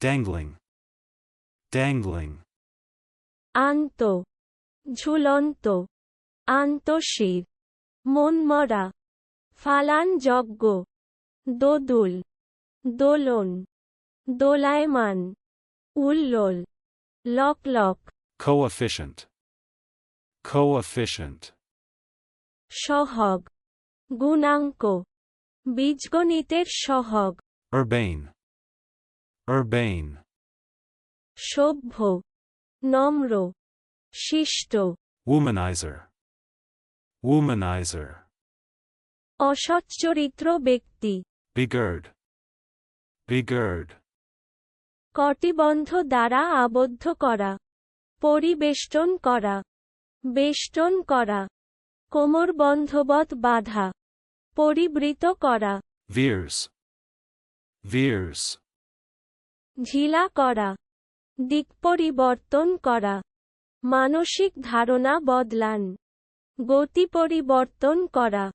dangling, dangling, আন্ত ঝুলন্ত. আন্তশির মনমরা ফালান যজ্ঞ দোদুল দোলন দোলায়মান উল্লোল লক লক coefficient, coefficient, সহগ গুণাঙ্ক বীজগণিতের সহগ urbane, urbane, সভ্য নম্র শিষ্ট womanizer, womanizer, অসচ্চরিত্র ব্যক্তি begird, begird, কটিবন্ধ দ্বারা আবদ্ধ করা পরিবেষ্টন করা বেষ্টন করা কোমরবন্ধবৎ বাধা পরিবৃত করা। Veers, veers, ঝিলা করা দিক পরিবর্তন করা মানসিক ধারণা বদলান গতি পরিবর্তন করা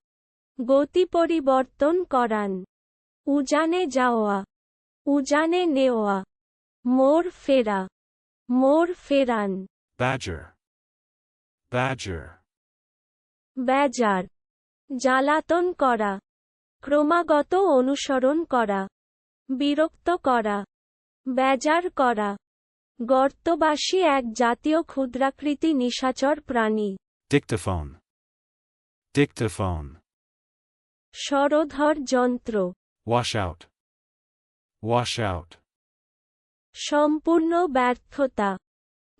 গতি পরিবর্তন করান উজানে যাওয়া উজানে নেওয়া মোর ফেরা মোর ফেরান। ব্যাজার badger, বেজার জ্বালাতন করা ক্রমাগত অনুসরণ করা বিরক্ত করা। বেজার করা। গর্তবাসী এক জাতীয় ক্ষুদ্রাকৃতি নিশাচর প্রাণী। Dictaphone, dictaphone, স্বরধর যন্ত্র। ওয়াশ আউট ওয়াশ আউট সম্পূর্ণ ব্যর্থতা।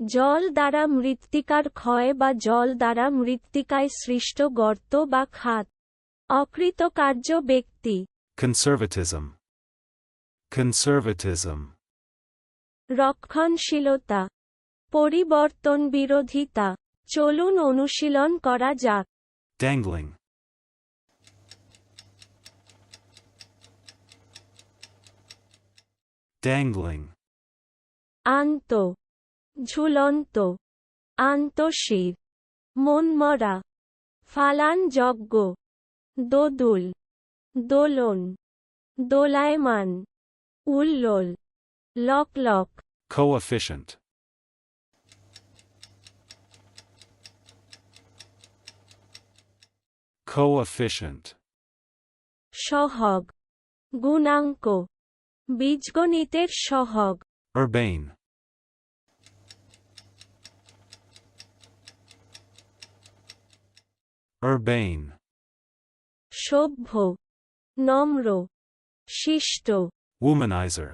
জল দ্বারা মৃত্তিকার ক্ষয় বা জল দ্বারা মৃত্তিকায় সৃষ্ট গর্ত বা খাত। অকৃতকার্য ব্যক্তি। Conservatism, conservatism, রক্ষণশীলতা পরিবর্তন বিরোধিতা চলুন অনুশীলন করা যাক। Dangling, dangling, আন্ত ঝুলন্ত আন্তশির মনমরা ফালান যজ্ঞ দোদুল দোলন দোলায়মান উল্লোল। লক লক coefficient, coefficient, সহগ গুণাঙ্ক বীজগণিতের সহগ urbane, urbane, সভ্য নম্র শিষ্ট womanizer,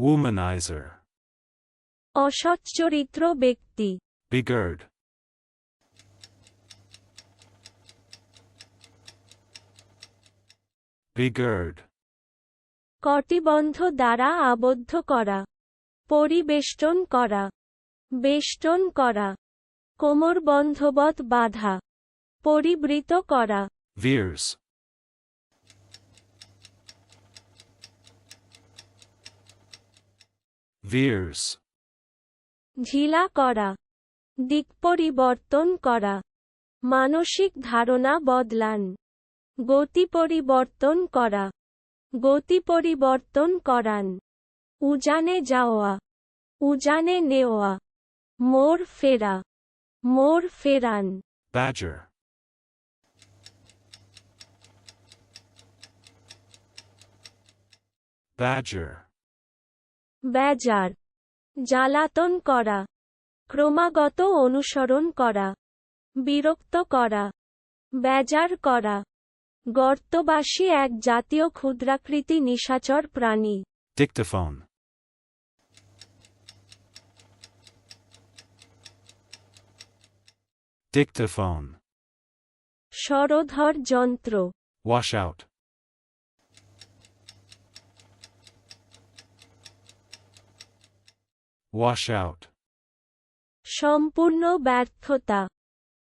Womanizer, অসচ্চরিত্র ব্যক্তি begird, begird, কটিবন্ধ দ্বারা আবদ্ধ করা। পরিবেষ্টন করা। বেষ্টন করা। কোমরবন্ধবৎ বাধা। পরিবৃত করা। Veers, veers, ঝিলা করা। দিক পরিবর্তন করা। মানসিক ধারণা বদলান। গতি পরিবর্তন করা। গতি পরিবর্তন করান। উজানে যাওয়া। উজানে নেওয়া। মোর ফেরা। মোর ফেরান। Badger, badger, বেজার জ্বালাতন করা ক্রমাগত অনুসরণ করা বিরক্ত করা বেজার করা গর্তবাসী এক জাতীয় ক্ষুদ্রাকৃতি নিশাচর প্রাণী। Dictaphone, dictaphone, স্বরধর যন্ত্র। Washout, washout, সম্পূর্ণ ব্যর্থতা।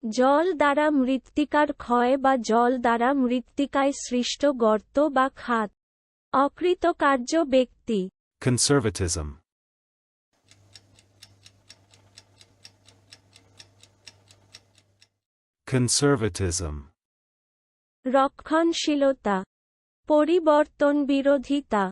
জল দ্বারা মৃত্তিকার ক্ষয় বা জল দ্বারা মৃত্তিকায় সৃষ্ট গর্ত বা খাত। অকৃতকার্য ব্যক্তি। Conservatism, conservatism, রক্ষণশীলতা। পরিবর্তন বিরোধিতা